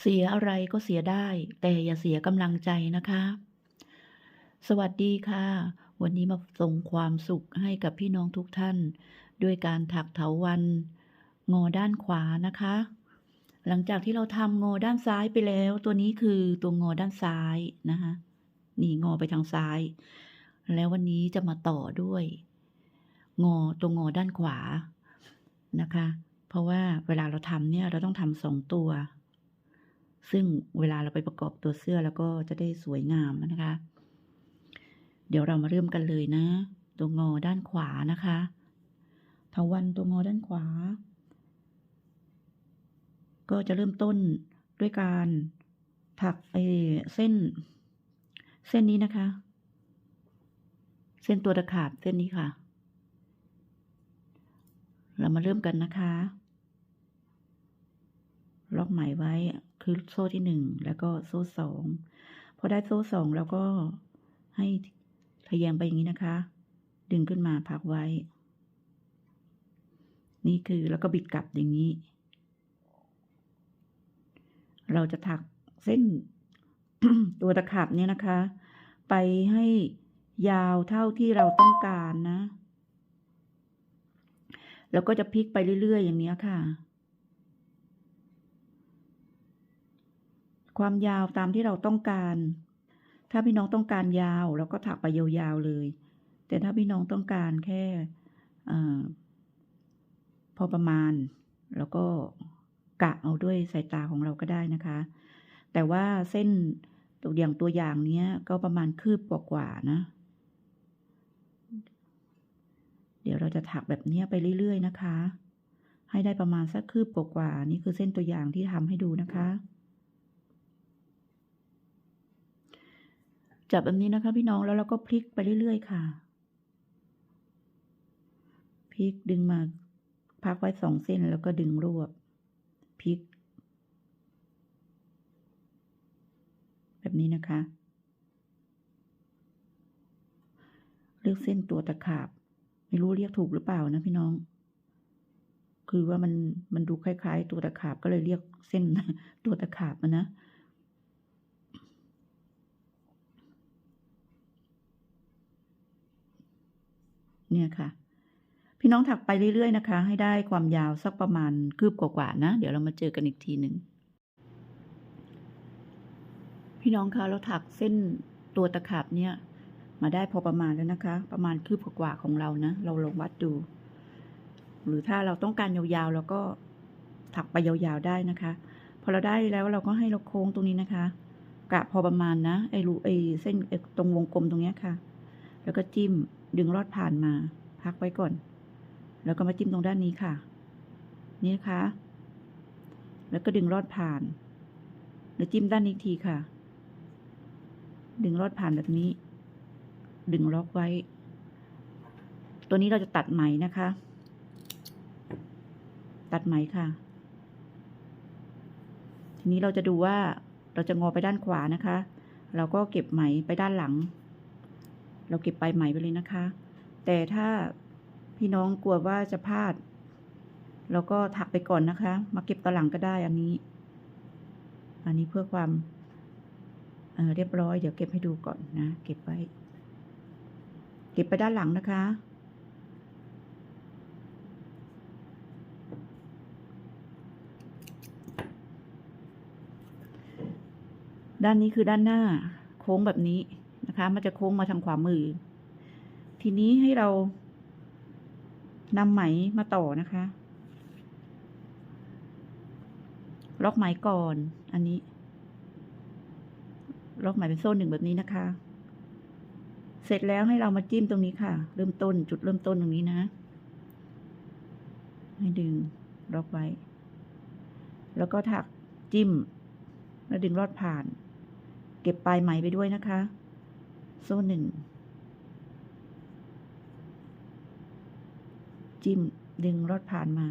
เสียอะไรก็เสียได้ แต่อย่าเสียกำลังใจนะคะ สวัสดีค่ะ วันนี้มาส่งความสุขให้กับพี่น้องทุกท่าน ด้วยการถักเถาวันงอด้านขวานะคะ หลังจากที่เราทำงอด้านซ้ายไปแล้ว ตัวนี้คือตัวงอด้านซ้ายนะคะนี่งอไปทางซ้าย แล้ววันนี้จะมาต่อด้วย งอตัวงอด้านขวานะคะ เพราะว่าเวลาเราทำเนี่ยเราต้องทำสองตัว ซึ่งเวลาเราไปประกอบตัวเสื้อแล้วก็จะได้สวยงามนะคะ เดี๋ยวเรามาเริ่มกันเลยนะ ตัวงอด้านขวานะคะเถาวันตัวงอด้านขวา ก็จะเริ่มต้นด้วยการถักไอ้เส้น เส้นนี้นะคะ เส้นตัวตะขาบเส้นนี้ค่ะ เรามาเริ่มกันนะคะ ล็อกไหมไว้ คือโซ่ที่หนึ่งแล้วก็โซ่สองพอได้โซ่สองแล้วก็ให้ทะแยงไปอย่างนี้นะคะ ดึงขึ้นมาพักไว้ นี่คือแล้วก็บิดกลับอย่างนี้ เราจะถักเส้นตัวตะขาบเนี่ยนะคะ ไปให้ยาวเท่าที่เราต้องการนะ แล้วก็จะพลิกไปเรื่อยๆอย่างนี้ค่ะ ความยาวตามที่เราต้องการ ถ้าพี่น้องต้องการยาวเราก็ถักไปยาวๆเลย แต่ถ้าพี่น้องต้องการแค่อพอประมาณ แล้วก็กะเอาด้วยสายตาของเราก็ได้นะคะ แต่ว่าเส้นตัวอย่างตัวอย่างเนี้ย ก็ประมาณคืบกว่าๆนะ เดี๋ยวเราจะถักแบบนี้ไปเรื่อยๆนะคะ ให้ได้ประมาณสักคืบกว่าๆนี่คือเส้นตัวอย่างที่ทำให้ดูนะคะ จับแบบนี้นะคะ พี่น้องแล้วเราก็พลิกไปเรื่อยๆค่ะ พลิกดึงมาพักไว้สองเส้นแล้วก็ดึงรวบพลิก แบบนี้นะคะ เลือกเส้นตัวตะขาบ ไม่รู้เรียกถูกหรือเปล่านะพี่น้อง คือว่ามันมันดูคล้าย ๆ ตัวตะขาบก็เลยเรียกเส้นตัวตะขาบมานะ เนี่ยค่ะ พี่น้องถักไปเรื่อยๆนะคะ ให้ได้ความยาวสักประมาณคืบกว่าๆนะ เดี๋ยวเรามาเจอกันอีกทีหนึ่งพี่น้องคะเราถักเส้นตัวตะขาบเนี่ยมาได้พอประมาณแล้วนะคะ ประมาณคืบกว่าๆของเรานะเราลองวัดดู หรือถ้าเราต้องการยาวๆเราก็ถักไปยาวๆได้นะคะ พอเราได้แล้วเราก็ให้เราโค้งตรงนี้นะคะ กะพอประมาณนะไอ้รูไอ้เส้นไอตรงวงกลมตรงเนี้ยค่ะ แล้วก็จิ้ม ดึงลอดผ่านมา พักไว้ก่อน แล้วก็มาจิ้มตรงด้านนี้ค่ะ นี่นะคะ แล้วก็ดึงลอดผ่าน แล้วจิ้มด้านนี้อีกทีค่ะ ดึงลอดผ่านแบบนี้ ดึงล็อกไว้ ตัวนี้เราจะตัดไหมนะคะ ตัดไหมค่ะ ทีนี้เราจะดูว่าเราจะงอไปด้านขวานะคะ เราก็เก็บไหมไปด้านหลัง เราเก็บปลายไหม่ไปเลยนะคะ แต่ถ้าพี่น้องกลัวว่าจะพลาด เราก็ถักไปก่อนนะคะ มาเก็บตอนหลังก็ได้อันนี้ อันนี้เพื่อความเเรียบร้อยเดี๋ยวเก็บให้ดูก่อนนะ เก็บไว้ เก็บไปด้านหลังนะคะด้านนี้คือด้านหน้า โค้งแบบนี้ มันจะโค้งมาทางขวามือ ทีนี้ให้เรานำไหมมาต่อนะคะ ล็อกไหมก่อน อันนี้ ล็อกไหมเป็นโซ่หนึ่งแบบนี้นะคะ เสร็จแล้วให้เรามาจิ้มตรงนี้ค่ะ เริ่มต้นจุดเริ่มต้นตรงนี้นะ ให้ดึงล็อกไว้ แล้วก็ถักจิ้ม แล้วดึงลอดผ่าน เก็บปลายไหมไปด้วยนะคะ โซ่หนึ่งจิ้มดึงลอดผ่านมา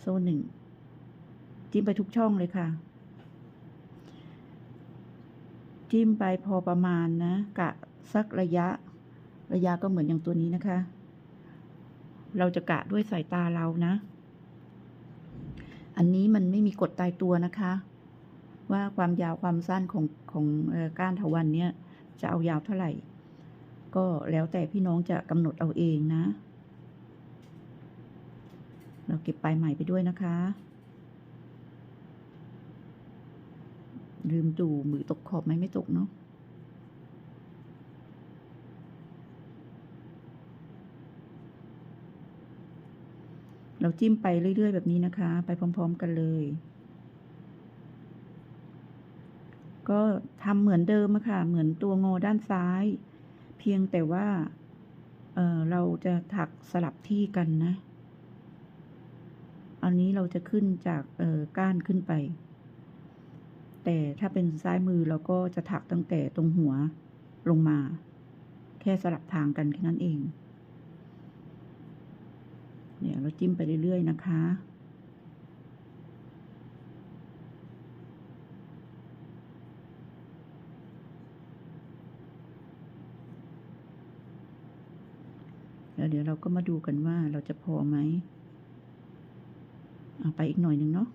โซ่หนึ่งจิ้มไปทุกช่องเลยค่ะ จิ้มไปพอประมาณนะ กะสักระยะ ระยะก็เหมือนอย่างตัวนี้นะคะ เราจะกะด้วยสายตาเรานะ อันนี้มันไม่มีกฎตายตัวนะคะ ว่าความยาวความสั้นของของก้านถาวันเนี่ย จะเอายาวเท่าไหร่ ก็แล้วแต่พี่น้องจะกำหนดเอาเองนะ เราเก็บปลายใหม่ไปด้วยนะคะ ลืมดูมือตกขอบไหมไม่ตกเนาะเราจิ้มไปเรื่อย ๆ แบบนี้นะคะ ไปพร้อม ๆ กันเลย ก็ทำเหมือนเดิมอะค่ะ เหมือนตัวงอด้านซ้าย เพียงแต่ว่าเเราจะถักสลับที่กันนะ อันนี้เราจะขึ้นจากก้านขึ้นไป แต่ถ้าเป็นซ้ายมือเราก็จะถักตั้งแต่ตรงหัวลงมา แค่สลับทางกันแค่นั้นเอง เนี่ยเราจิ้มไปเรื่อยๆนะคะ แล้วเดี๋ยวเราก็มาดูกันว่าเราจะพอไหมเอาไปอีกหน่อยหนึ่งเนาะ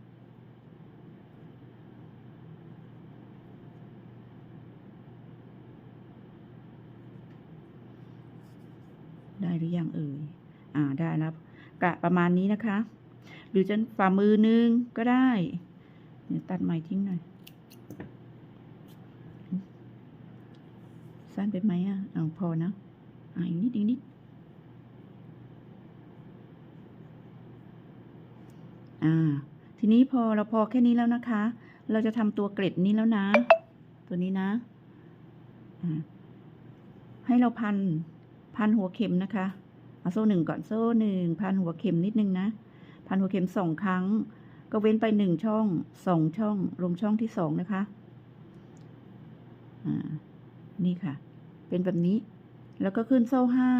ได้หรือยังเอ่ย อ่าได้แล้วกะประมาณนี้นะคะ หรือจะฝ่ามือนึงก็ได้เดี๋ยวตัดไม้ทิ้งหน่อย สั้นไปไหมอะ เอาพอนะอ่าอีกนิดอีกนิด อ่า ทีนี้พอเราพอแค่นี้แล้วนะคะ เราจะทำตัวเกล็ดนี้แล้วนะ ตัวนี้นะให้เราพัน พันหัวเข็มนะคะเอาโซ่หนึ่งก่อนโซ่หนึ่งพันหัวเข็มนิดนึงนะ พันหัวเข็มสองครั้ง ก็เว้นไปหนึ่งช่องสองช่อง ลงช่องที่สองนะคะอ่านี่ค่ะ เป็นแบบนี้ แล้วก็ขึ้นโซ่ห้า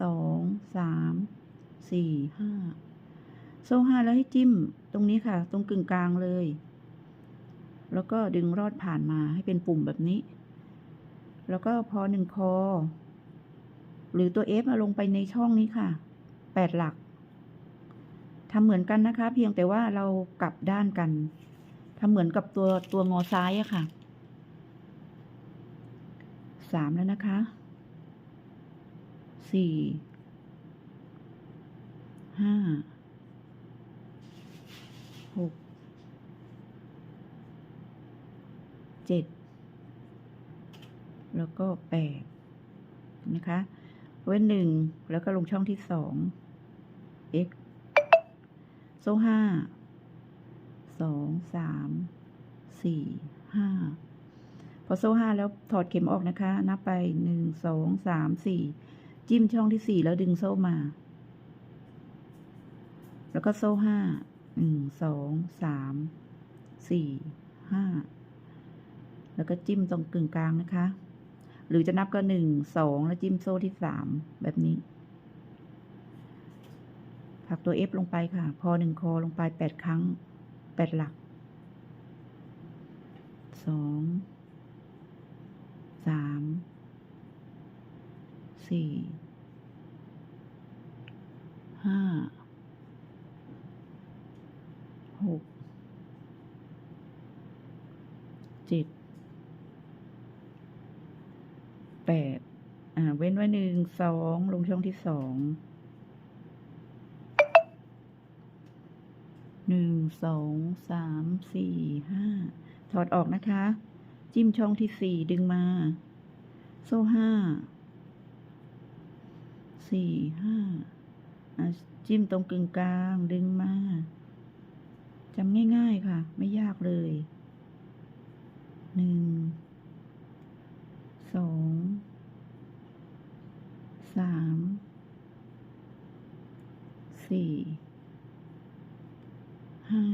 สองสามสี่ห้า โซ่ห้าแล้วให้จิ้มตรงนี้ค่ะ ตรงกึ่งกลางเลย แล้วก็ดึงรอดผ่านมาให้เป็นปุ่มแบบนี้ แล้วก็พอหนึ่งคอ หรือตัว F มาลงไปในช่องนี้ค่ะแปดหลักทำเหมือนกันนะคะ เพียงแต่ว่าเรากลับด้านกันทำเหมือนกับตัวตัวงอซ้ายอะค่ะสามแล้วนะคะสี่ห้า หกเจ็ดแล้วก็แปดนะคะ เว้นหนึ่งแล้วก็ลงช่องที่สอง x โซ่ห้าสองสามสี่ห้าพอโซ่ห้าแล้วถอดเข็มออกนะคะ นับไปหนึ่งสองสามสี่จิ้มช่องที่สี่แล้วดึงโซ่มา แล้วก็โซ่ห้า หนึ่งสองสามสี่ห้าแล้วก็จิ้มตรงกึ่งกลางนะคะ หรือจะนับก็หนึ่งสองแล้วจิ้มโซ่ที่สามแบบนี้ผักตัว F ลงไปค่ะ พอหนึ่งคอลงไปแปดครั้งแปดหลักสองสามสี่ห้า หกเจ็ดแปดอ่า เว้นไว้หนึ่งสองลงช่องที่สองหนึ่งสองสามสี่ห้าถอดออกนะคะ จิ้มช่องที่สี่ดึงมา โซ่ห้าสี่ห้าจิ้มตรงกึ่งกลางดึงมา จำง่าย ๆค่ะ ไม่ยากเลยหนึ่งสองสามสี่ห้า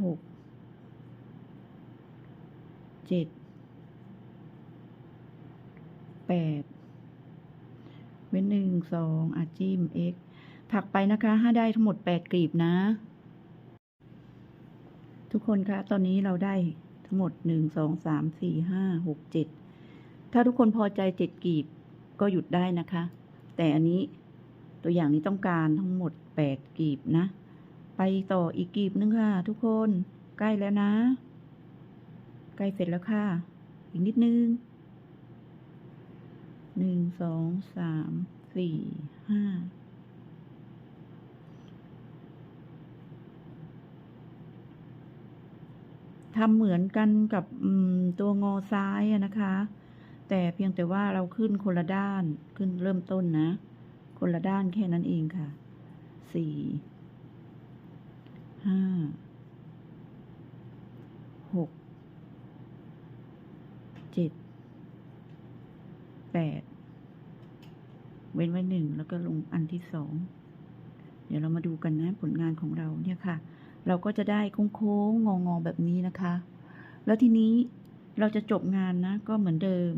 หกเจ็ดแปดเว้นหนึ่งสองอาจิ้ม x ถักไปนะคะให้ได้ทั้งหมดแปดกลีบนะ ทุกคนคะตอนนี้เราได้ทั้งหมดหนึ่งสองสามสี่ห้าหกเจ็ดถ้าทุกคนพอใจเจ็ดกลีบก็หยุดได้นะคะ แต่อันนี้ตัวอย่างนี้ต้องการทั้งหมดแปดกลีบนะ ไปต่ออีกกลีบนึงค่ะ ทุกคนใกล้แล้วนะ ใกล้เสร็จแล้วค่ะ อีกนิดนึงหนึ่งสองสามสี่ห้า ทำเหมือนกันกับตัวงอซ้ายนะคะ แต่เพียงแต่ว่าเราขึ้นคนละด้านขึ้นเริ่มต้นนะ คนละด้านแค่นั้นเองค่ะสี่ห้าหกเจ็ดแปดเว้นไว้หนึ่งแล้วก็ลงอันที่สองเดี๋ยวเรามาดูกันนะผลงานของเราเนี่ยค่ะ เราก็จะได้โค้งๆงอๆแบบนี้นะคะ แล้วทีนี้เราจะจบงานนะก็เหมือนเดิม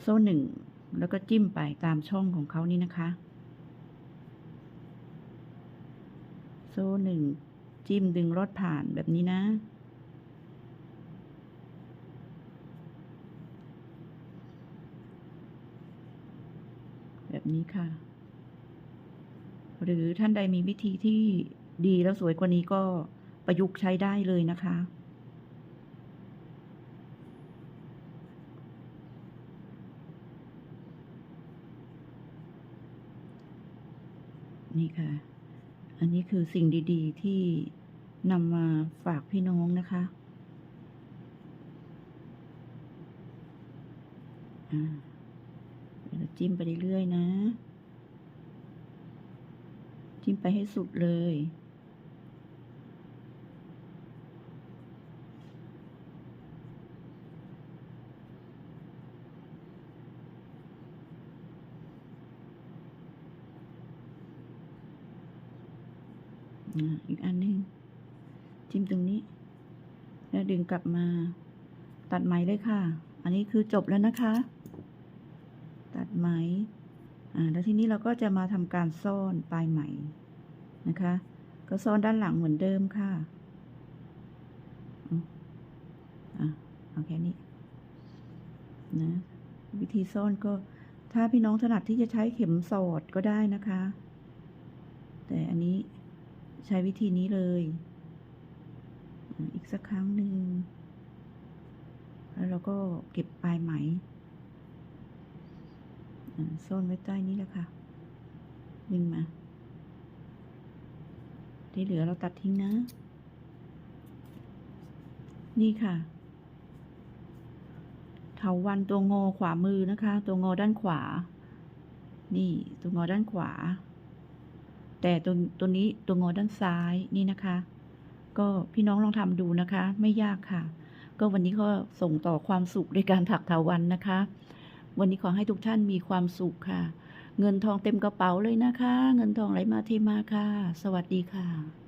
โซ่หนึ่งแล้วก็จิ้มไปตามช่องของเขานี่นะคะ โซ่หนึ่งจิ้มดึงรอดผ่านแบบนี้นะแบบนี้ค่ะ หรือท่านใดมีวิธีที่ดีแล้วสวยกว่านี้ก็ประยุกต์ใช้ได้เลยนะคะ นี่ค่ะ อันนี้คือสิ่งดีๆ ที่นำมาฝากพี่น้องนะคะอ่าเดี๋ยวเราจิ้มไปเรื่อยๆนะ จิ้มไปให้สุดเลย อีกอันหนึงจิ้มตรงนี้ แล้วดึงกลับมา ตัดไหมเลยค่ะ อันนี้คือจบแล้วนะคะ ตัดไหม แล้วทีนี้เราก็จะมาทำการซ่อนปลายไหมนะคะ ก็ซ่อนด้านหลังเหมือนเดิมค่ะอะเอาแค่นี้นะวิธีซ่อนก็ถ้าพี่น้องถนัดที่จะใช้เข็มสอดก็ได้นะคะ แต่อันนี้ใช้วิธีนี้เลย อีกสักครั้งหนึ่งแล้วเราก็เก็บปลายไหม ซ่อนไว้ใต้นี้แหละค่ะ ดึงมา ที่เหลือเราตัดทิ้งนะ นี่ค่ะ เถาวันตัวงอขวามือนะคะ ตัวงอด้านขวา นี่ตัวงอด้านขวา แต่ตัวตัวนี้ตัวงอด้านซ้ายนี่นะคะ ก็พี่น้องลองทำดูนะคะ ไม่ยากค่ะ ก็วันนี้ก็ส่งต่อความสุขด้วยการถักเถาวันนะคะ วันนี้ขอให้ทุกท่านมีความสุขค่ะ เงินทองเต็มกระเป๋าเลยนะคะ เงินทองไหลมาเทมาค่ะ สวัสดีค่ะ